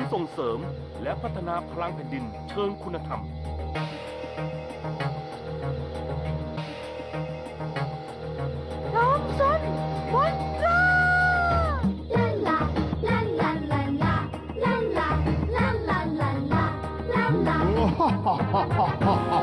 นย์ส่งเสริม และพัฒนาพลังแผ่นดินเชิงคุณธรรม น้องสนบนตราลัลาลัลัลัลาลัลาลัลัลัลาลัลา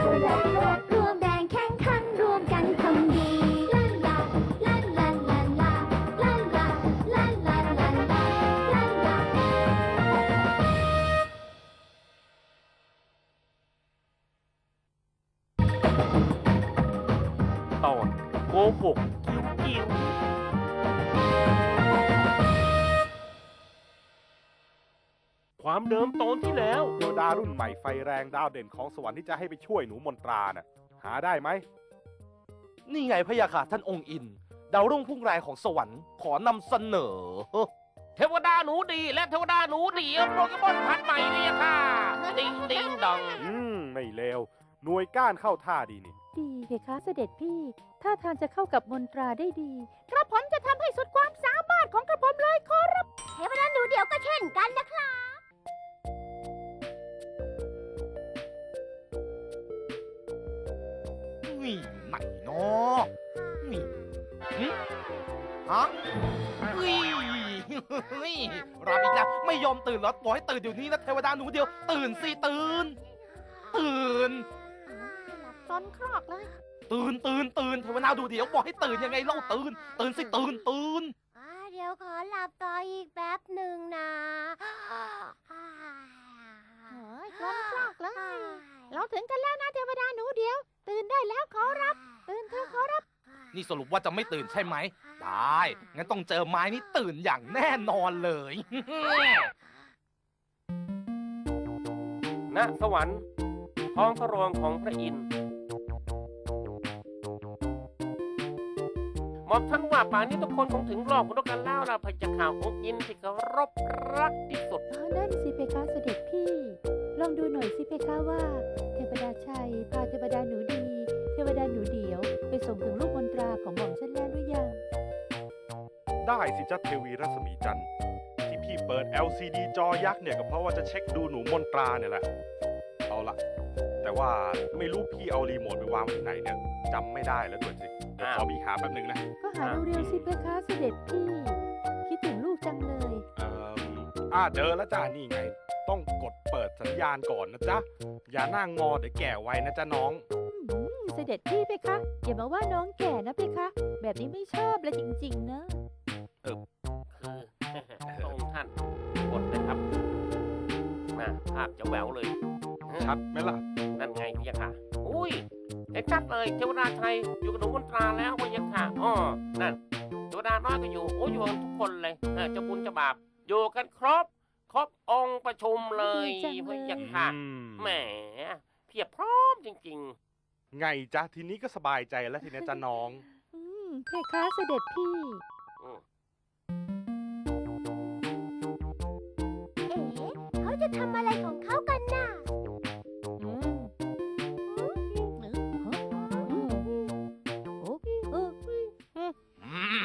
ร่วมแรงแข่งขันร่วมกันทำดีลันลาลันลาลันลาลันลาลันลาลันลาลันลาตอนโกหกามเดิมตอนที่แล้ว เทวดารุ่นใหม่ไฟแรงดาวเด่นของสวรรค์ที่จะให้ไปช่วยหนูมนตราน่ะ หาได้ไหม นี่ไงพะยาค่ะท่านองค์อิน ดาวรุ่งพุ่งแรงของสวรรค์ขอนำเสนอ เทวดาหนูดีและเทวดาหนูดีโปเกมอนพันธุ์ใหม่เนี่ยค่ะดิงดิงดองอืม ไม่เลวหน่วยก้านเข้าท่าดีนี่ ดีเพคะเสด็จพี่ถ้าทางจะเข้ากับมนตราได้ดี กระผมจะทำให้สุดความสามารถของกระผมเลยขอรับ เทวดาหนูเดียวก็เช่นกันนะครับ นี่ไหนเนาะนี่หึฮะเฮ้ยเฮ้ยรับอีกแล้วไม่ยอมตื่นเหรอบอกให้ตื่นเดี๋ยวนี้นะเทวดาหนูเดียว ตื่นสิตื่น ตื่นตอนครอกเลย ตื่นตื่นตื่นเทวดาดูเดี๋ยวบอกให้ตื่นยังไงเล่าตื่น ตื่นสิตื่นตื่นอ่าเดี๋ยวขอหลับต่ออีกแป๊บหนึ่งนะโอ้ยตอนครอกเลย เราถึงกันแล้ว ได้แล้วขอรับ ตื่นเถอะขอรับ นี่สรุปว่าจะไม่ตื่นใช่ไหม ได้ งั้นต้องเจอไม้นี้ตื่นอย่างแน่นอนเลย ณ สวรรค์ท้องพระโรงของพระอินทร์หมอมท่านว่าป่านนี้ทุกคนคงถึงรอบกันกันแล้วล่ะพระเจ้าข่าวองค์อินทร์ที่เคารพรักที่สุด เออนั่นสิเพคะเสด็จพี่ ลองดูหน่อยสิเพคะว่า เทวดาชัยพาเทวดาหนูดี เทวดาหนูเดียว ไปส่งถึงลูกมนตราของหม่อมฉันแล้วหรือยัง ได้สิจ้าเทวีรัศมีจันทร์ที่พี่เปิด LCD จอยักษ์เนี่ยก็เพราะว่าจะเช็คดูหนูมนตราเนี่ยแหละ เอาละแต่ว่าไม่รู้พี่เอารีโมทไปวางไว้ที่ไหนเนี่ยจำไม่ได้แล้วด้วยสิเดี๋ยวขอบีหาแป๊บหนึ่งนะ ก็หาดูเร็วสิเพคะเสด็จพี่ คิดถึงลูกจังเลย เอ่ออ่าเจอแล้วจ้านี่ไง ต้องกดเปิดสัญญาณก่อนนะจ๊ะ อย่านั่งงอเดี๋ยวแก่ไวนะจ๊ะน้องอืม เสด็จพี่เพคะ อย่ามาว่าน้องแก่นะเพคะ แบบนี้ไม่ชอบเลยจริง ๆ นะคือพระองค์ท่านกดนะครับมาภาพจะแหววเลยชัดไหมล่ะ นั่นไงพะยะค่ะ อุ้ยเห็นชัดเลยเทวดาไทยอยู่กับหนูมนตราแล้วพะยะค่ะอ๋อนั่นเทวดาน้อยก็อยู่ โอ้อยู่กันทุกคนเลยเออเจ้าบุญเจ้าบาปอยู่กันครบ ครบองค์ประชุมเลยดีจังเลยพะยะค่ะอืมแหมเพียบพร้อมจริง ไงจ๊ะทีนี้ก็สบายใจแล้วทีนี้จ๊ะน้อง อืมเพคะเสด็จพี่ๆอืมเอ๋เขาจะทำอะไรของเขากันน่ะอืมอืมฮะอืมโอ้เอออื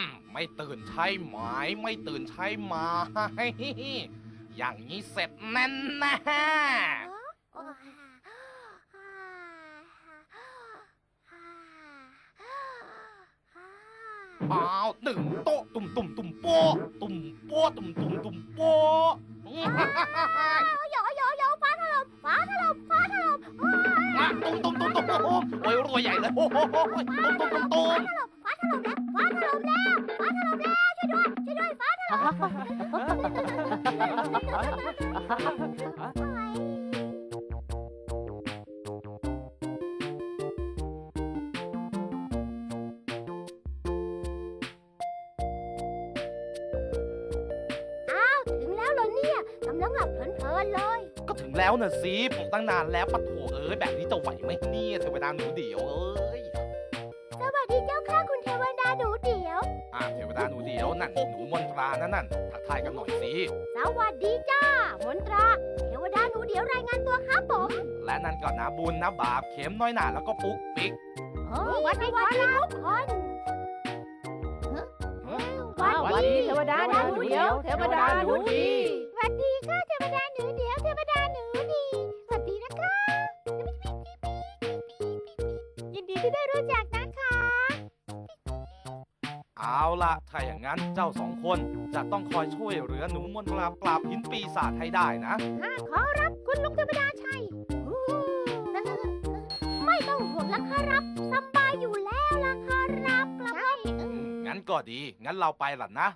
ม ไม่ตื่นใช่ไหมไม่ตื่นใช่ไหม อย่างนี้เสร็จแน่แน่อ้าวหนึ่งโตตุ่มตุ่มตุ่มโปะตุ่มโปะตุ่มตุ่มตุ่มโป๊ะโยโยโยฟ้าถล่มฟ้าถล่มฟ้าถล่มอะตุ่มตุ่มตุ่มตุ่มโอ้โหโอ้ยรวยใหญ่เลยโอ้โหตุ่มตุ่มตุ่มตุ่มฟ้าถล่มแล้วฟ้าถล่มแล้วฟ้าถล่มแล้วช่วยด้วยช่วยด้วยฟ้าถล่ม แล้วน่ะสิปลุกตั้งนานแล้วปะโถเอ้ยแบบนี้จะไหวไหมเนี่ยเทวดาหนูเดียวเอ้ยสวัสดีเจ้าค่ะคุณเทวดาหนูเดียว อ่าเทวดาหนูเดียวนั่นหนูมนตรานั่นนั่นทักทายกันหน่อยสิสวัสดีจ้ามนตรา เทวดาหนูเดียวรายงานตัวครับผม และนั่นก็นะบุญนะบาปเข็มน้อยหนาแล้วก็ปุ๊กปิ๊กโอ้วันดีวันดีทุกคนอ้าวสวัสดีเทวดาหนูเดียวเทวดาหนูดีสวัสดีค่ะเทวดา ที่ได้รู้จักนะคะ เอาละถ้าอย่างนั้นเจ้าสองคนจะต้องคอยช่วยเหลือหนูมนตราปราบหินปีศาจให้ได้นะขอรับคุณลุงเทวดาชัยไม่ต้องห่วงละครับสบายอยู่แล้วละครับกระผมอืมงั้นก็ดี งั้นเราไปล่ะนะ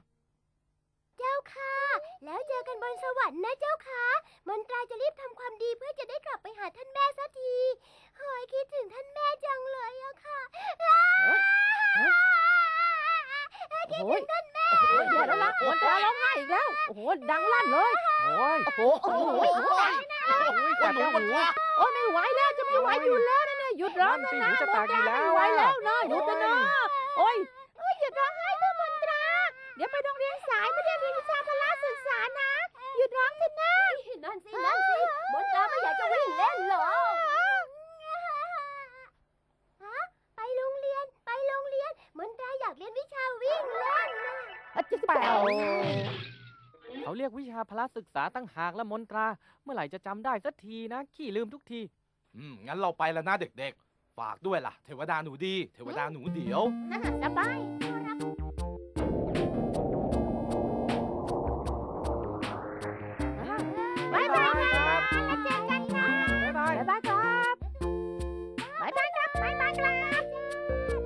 เจ้าค่ะ แล้วเจอกันบนสวรรค์นะเจ้าค่ะมนตราจะรีบทำความดีเพื่อจะได้กลับไปหาท่านแม่สักทีเฮ้ยคิดถึงท่านแม่จังเลยอะค่ะ โอ้ยโอ้ยแย่แล้วล่ะมนตราร้องไห้อีกแล้ว โอ้โห ดังลั่นเลย โอ้ย โอ้โห โอ้โหโอ้ยว่าหนูมนตราโอ้ยไม่ไหวแล้ว จะไม่ไหวอยู่แล้วนะเนี่ยหยุดร้องนะนะจะตากอยู่แล้วไม่ไหวแล้วนะหยุดนะนะโอ้ยโอ้ยหยุดร้องไห้เถอะมนตรา เดี๋ยวไปโรงเรียนสายไม่ได้เรียนวิชาพละศึกษานะ หยุดร้องเถอะนะ นั่นสิ นั่นสิ มนตราไม่อยากจะวิ่งเล่นเหรอฮะไปโรงเรียน ไปโรงเรียน มนตราอยากเรียนวิชาวิ่งเล่นนะ อะจะ แปวเขาเรียกวิชาพละศึกษาตั้งหากและมนตรา เมื่อไหร่จะจำได้สักทีนะ ขี้ลืมทุกที อืม งั้นเราไปแล้วนะเด็กๆ ฝากด้วยล่ะ เทวดาหนูดี เทวดาหนูเดียวสบายบายบายแล้วเจอกันนะบ๊ายบายบายบายครับบายบายครับบายบายครับ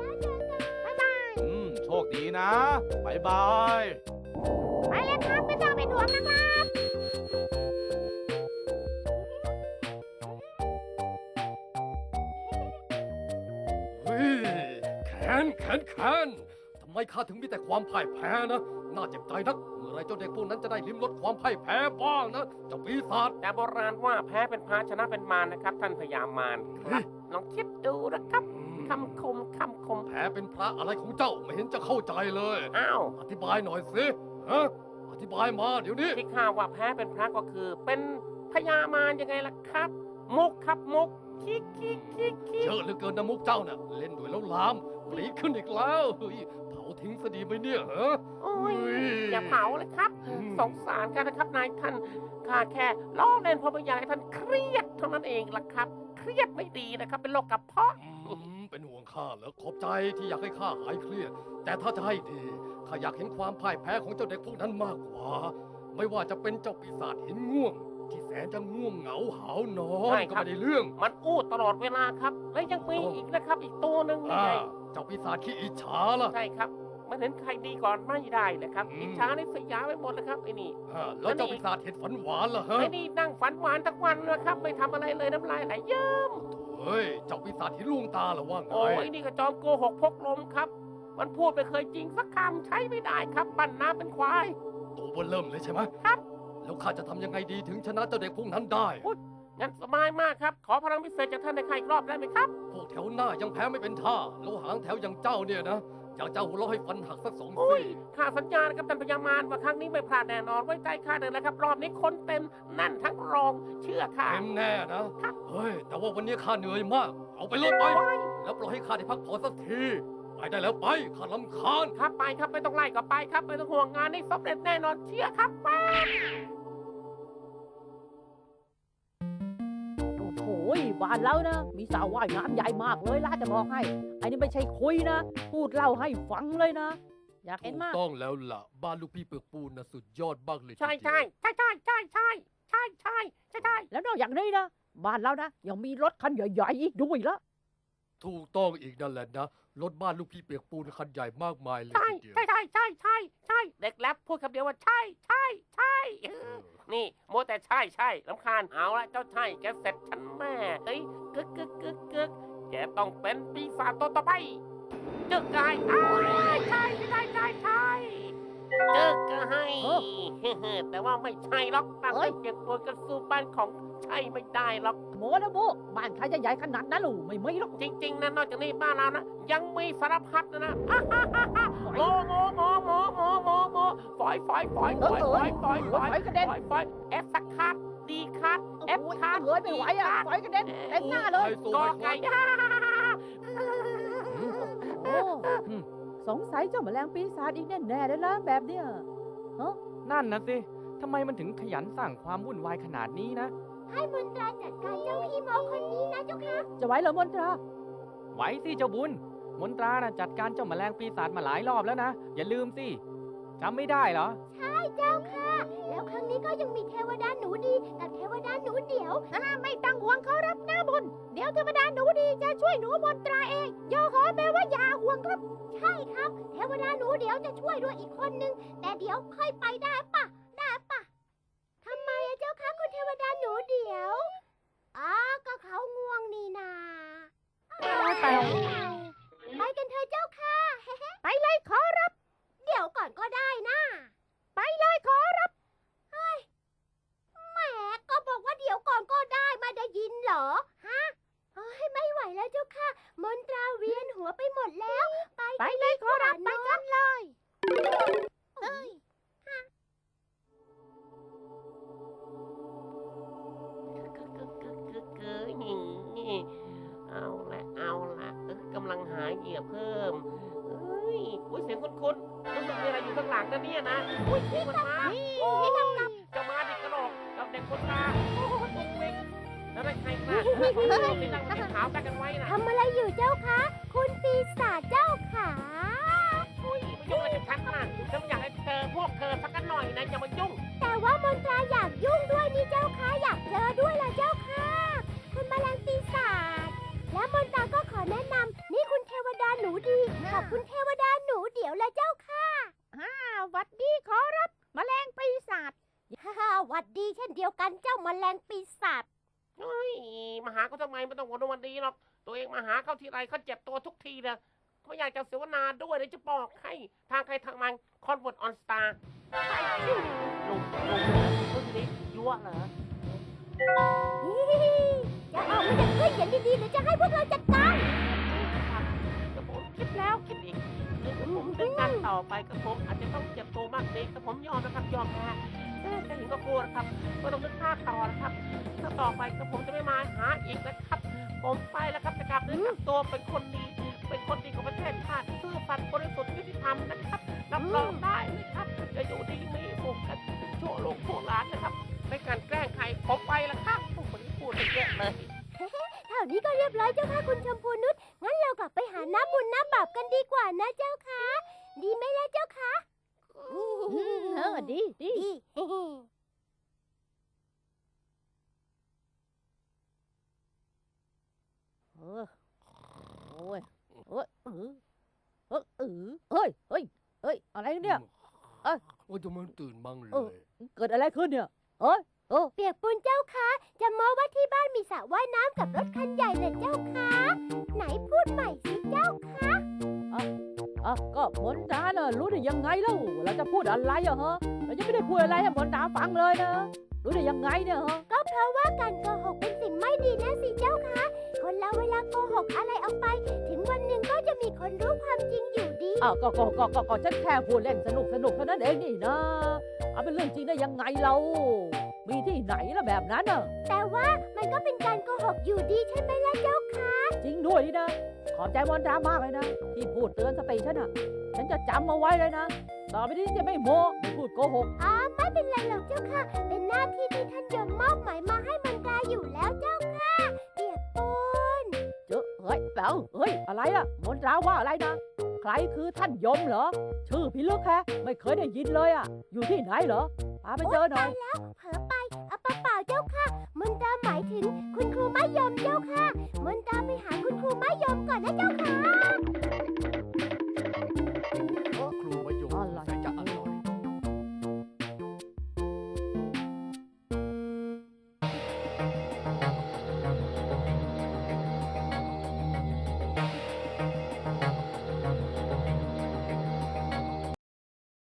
แล้วเจอกันบายบาย อืม โชคดีนะบายบายไปเลย ครับไม่ต้องเป็นห่วงนะครับเฮ้ยแขนแขนแขนทำไมข้าถึงมีแต่ความพ่ายแพ้นะ น่าเจ็บใจนัก เมื่อไรเจ้าเด็กพวกนั้นจะได้ลิ้มรสความพ่ายแพ้บ้างนะเจ้าปีศาจแต่โบราณว่าแพ้เป็นพระชนะเป็นมารนะครับ ท่านพญามารครับลองคิดดูนะครับคำคมคำคมแพ้เป็นพระอะไรของเจ้าไม่เห็นจะเข้าใจเลย อ้าว อธิบายหน่อยสิฮะอ ธิบายมาเดี๋ยวนี้ที่ข้าว่าแพ้เป็นพระก็คือ เป็นพญามารยังไงล่ะครับ มุกครับมุกคิกคิกคิกคิกเยอะเหลือเกินนะมุกเจ้าน่ะ เล่นด้วยแล้วลามปรีดขึ้นอีกแล้วเฮ้ยเผาทิ้งซะดีไหมเนี่ยฮะโอ้ยเฮ้ยอย่าเผาเลยครับอืมสงสารกันนะครับนายท่านข้าแค่ล้อเล่นเพราะไม่อยากให้ท่านเครียดเท่านั้นเองล่ะครับ เครียดไม่ดีนะครับเป็นโรคกระเพาะอืมเป็นห่วงข้าเหรอขอบใจที่อยากให้ข้าหายเครียด แต่ถ้าจะให้ดี ข้าอยากเห็นความพ่ายแพ้ของเจ้าเด็กพวกนั้นมากกว่า ไม่ว่าจะเป็นเจ้าปีศาจหินง่วง ที่แสนจะง่วงเหงาหาวนอใช่นคก็รับ ไม่ได้เรื่องมันอู้ตลอดเวลาครับ และยังมีอีกนะครับ อีกตัวหนึ่งนี่อ่าไงเจ้าปีศาจขี้อิจฉาล่ะ ใช่ครับ มันเห็นใครดีก่อนไม่ได้เลยครับอืม อิจฉาในสยามไปหมดเลยครับไอ้นี่อ่าแล้วเจ้าปีศาจเห็ดฝันหวานล่ะฮะไอ้นี่นั่งฝันหวานทั้งวันนะครับ ไม่ทำอะไรเลยน้ำลายไหลเยิ้มเฮ้ยเจ้าปีศาจหินลวงตาเหรอว่าไงโอ้ยไอ้นี่ก็จอมโกหกพกลมครับ มันพูดไม่เคยจริงสักคำใช้ไม่ได้ครับปั่นน้ำเป็นควาย ตัวเบนเริ่มเลยใช่ไหมครับ แล้วข้าจะทำยังไงดีถึงชนะเจ้าเด็กพวกนั้นได้งั้นสบายมากครับ ขอพลังพิเศษจากท่านในใครอีกรอบได้ไหมครับ พวกแถวหน้ายังแพ้ไม่เป็นท่า แล้วหางแถวอย่างเจ้าเนี่ยนะ อยากจะหัวเราะให้ฟันหักสักสองโอ้ยซี่ข้าสัญญานะครับท่านพญามารว่าครั้งนี้ไม่พลาดแน่นอนไว้ใจข้าเลยนะครับ รอบนี้คนเต็มแน่นทั้งโรงเชื่อข้า เต็มแน่นะเฮ้ย แต่ว่าวันนี้ข้าเหนื่อยมาก เอาไปเลยไปแล้วปล่อยให้ข้าได้พักผ่อนสักที ไปได้แล้วไปข้าลำคาญครับไปครับไม่ต้องไล่ก็ไปครับไม่ต้องห่วงงานนี้สำเร็จแน่นอนเชื่อครับแป๊บโอ้โหบ้านเรานะ มีสระว่ายน้ำใหญ่มากเลยล่ะจะบอกให้ อันนี้ไม่ใช่คุยนะ พูดเล่าให้ฟังเลยนะ อยากเห็นมาก ต้องแล้วล่ะ บ้านลูกพี่เปลือกปูนนะสุดยอดบ้างเลยใช่ใช่ใช่ใช่ใช่ใช่ใช่ใช่ใช่ใช่แล้วนอกจากนี้นะ บ้านเรานะยังมีรถคันใหญ่ๆอีกด้วยละ ถูกต้องอีกนั่นแหละนะ รถบ้านลูกพี่เปียกปูนคันใหญ่มากมายเลยใช่ทีเดียว ใช่ใช่ใช่ใช่ใช่เด็กแรปพูดคำเดียวว่าใช่ใช่ใช่เอเอออ นี่โมวแต่ใช่ใช่ลำคาญเอาละเจ้าใช่แกเสร็จฉันแม่เฮ้ยกึกกึกกึกกึกแกต้องเป็นปีศาจตัวต่อไปจึกกายอ้ายใช่ใช่ใช่ใช่ จึกกาให้เออแต่ว่าไม่ใช่หรอกตั้งเอ้แต่ยเก็บตัวกันสู้บ้านของใช่ไม่ได้หรอก โมนะโมบ้านใครจะใหญ่ขนาดนั้นลูกไม่มีหรอก จริงๆนะนอกจากนี้บ้านเรานะ ยังมีสารพัดนะนะโมโมโมโมโมโมโมฝอยฝอยฝอยฝอยฝอยฝอยฝอยฝอยกระเด็นฝอยฝอยเอฟสักคัดดีคัดเอฟโอ้ยคัดเอ้ยไม่ไหวอะฝอยกระเด็นเต็มหน้าเลยกอไก่โอ้ สงสัยเจ้าแมลงปีศาจอีกแน่ๆเลยนะแบบเนี้ยนั่นนะสิทำไมมันถึงขยันสร้างความวุ่นวายขนาดนี้นะ ให้มนตราจัดการเจ้าขี้โมคนนี้นะเจ้าค่ะ จะไหวเหรอมนตรา ไหวสิเจ้าบุญ มนตรานะจัดการเจ้าแมลงปีศาจมาหลายรอบแล้วนะ อย่าลืมสิ จำไม่ได้เหรอ ใช่เจ้าค่ะ แล้วครั้งนี้ก็ยังมีเทวดาหนูดีกับเทวดาหนูเดี่ยวอ่าไม่ต้องห่วงเขารับหน้าบน เดี๋ยวเทวดาหนูดีจะช่วยหนูมนตราเองโยขอแปลว่าอย่าห่วงครับ ใช่ครับ เทวดาหนูเดี่ยวจะช่วยด้วยอีกคนนึง แต่เดี๋ยวค่อยไปได้ปะได้ปะทำไมอะเจ้าคะคุณเทวดาหนูเดี่ยวอ้าก็เขาง่วงนี่นาไปไปกันเถอะเจ้าค่ะ ไปเลยขอรับ อุ้ยเสียงคุ้นๆรู้สึกมีอะไรอยู่ข้างหลังนะเนี่ยนะอุ้ยพี่มันมาโอ้ยจะมาดิกระโหลกกับเด็กคนตาโอ้โหตุ้งเวงแล้วได้ใครมาสีนั่งสีขาวกันกันไว้นะทำอะไรอยู่เจ้าคะ คุณปีศาจเจ้าขาอุ้ยมายุ่งอะไรกับฉันนะฉันไม่อยากให้เจอพวกเธอสักกันหน่อยนะอย่ามายุ่ง แต่ว่ามนตราอยากยุ่งด้วยนี่เจ้าคะอยากเจอด้วยล่ะเจ้าค่ะคุณแมลงปีศาจและมนตราก็ขอแนะนำนี่คุณเทวดาหนูดีกับคุณเทวดาหนูเดี๋ยวละเจ้าค่ะ อ่าหวัดดีขอรับแมลงปีศาจ ฮ่าฮ่าหวัดดีเช่นเดียวันแมลงปีศาจเฮ้ยมาหาเขาทำไมไม่ต้องวนวันดีหรอก ตัวเองมาหาเขาทีไรเขาเจ็บตัวทุกทีเลยไม่อยากจะเสวนาด้วยเลยจะบอกให้ทางใครทางมันคอนเวิร์ตออนสตาร์ไปสิหนุ่มหนุ่มคนนี้ยั่วเหรอจะออกมาจากเพื่อนอย่างดีๆหรือจะให้พวกเราจัดการกับผมคิดแล้วคิดอีกผมเดินต่อไปกับผมอาจจะต้องเจ็บตัวมากเด็กกับผมยอมนะครับ แต่แต่เห็นก็กลัวนะครับ ก็ต้องนึกท่าต่อนะครับถ้าต่อไปกับผมจะไม่มาหาอีกนะครับ ผมไปแล้วครับจะกลับเนื้อกลับตัวเป็นคนดี เป็นคนดีของประเทศชาติซื่อสัตย์บริสุทธิ์ยุติธรรมนะครับรับรองได้นะครับ จะอยู่ดีมีสุขกันชั่วโลกชั่วหลานนะครับ ไม่การแกล้งใครผมไปแล้วครับผมคนนี้พูดไปเยอะเลยเท่านี้ก็เรียบร้อยเจ้าค่ะคุณชมพูนุชงั้นเรากลับไปหาน้ำบุญน้ำบาปกันดีกว่านะเจ้าค่ะ ดีไหมล่ะเจ้าค่ะ อืมเออดีดีดีเออโอ้ยเอ้ยเออเออเออเฮ้ยเฮ้ยเฮ้ยอะไรเนี่ย เอ้ย โอ้ยจะมันตื่นบ้างเลเออ ย เกิดอะไรขึ้นเนี่ยเอ้ยเออ เปียกปูนเจ้าค่ะจะมองว่าที่บ้านมีสระว่ายน้ำกับรถ มนตราเนอะรู้ได้ยังไงเล่าเราจะพูดอะไรอะฮะเราจะไม่ได้พูดอะไรให้มนตราฟังเลยนะ รู้ได้ยังไงเนี่ยฮะก็เพราะว่าการโกหกเป็นสิ่งไม่ดีนะสิเจ้าค่ะคนเราเวลาโกหกอะไรออกไป ถึงวันหนึ่งก็จะมีคนรู้ความจริงอยู่ดีอ้าวก็ก็ก็ก็ก็ฉันแค่พูดเล่นสนุกสนุกเท่านั้นเองนี่นะเอาเป็นเรื่องจริงได้ยังไงเรามีที่ไหน ล่ะแบบนั้นน่ะ แต่ว่ามันก็เป็นการโกหกอยู่ดีใช่ไหมล่ะเจ้าค่ะจริงด้วยนี่นะ ขอบใจมอนตรามากเลยนะ ที่พูดเตือนสติฉันอะ ฉันจะจำเอาไว้เลยนะ ต่อไปนี้ฉันจะไม่โม้ไม่พูดโกหกอ๋อไม่เป็นไรหรอกเจ้าค่ะ เป็นหน้าที่ที่ท่านยมมอบหมายมาให้มันตราอยู่แล้วเจ้าค่ะเปียกปูนเจอเฮ้ยแล้วเฮ้ยอะไรล่ะมนตราว่าอะไรนะใครคือท่านยมเหรอ ชื่อพิลึกแฮะไม่เคยได้ยินเลยอะ อยู่ที่ไหนเหรอพาไปเจอหน่อยเผลอไปเอายถึงคุณครูมะยมเจ้าค่ะ มนตาไปหาคุณครูมะยมก่อนนะเจ้าค่ะ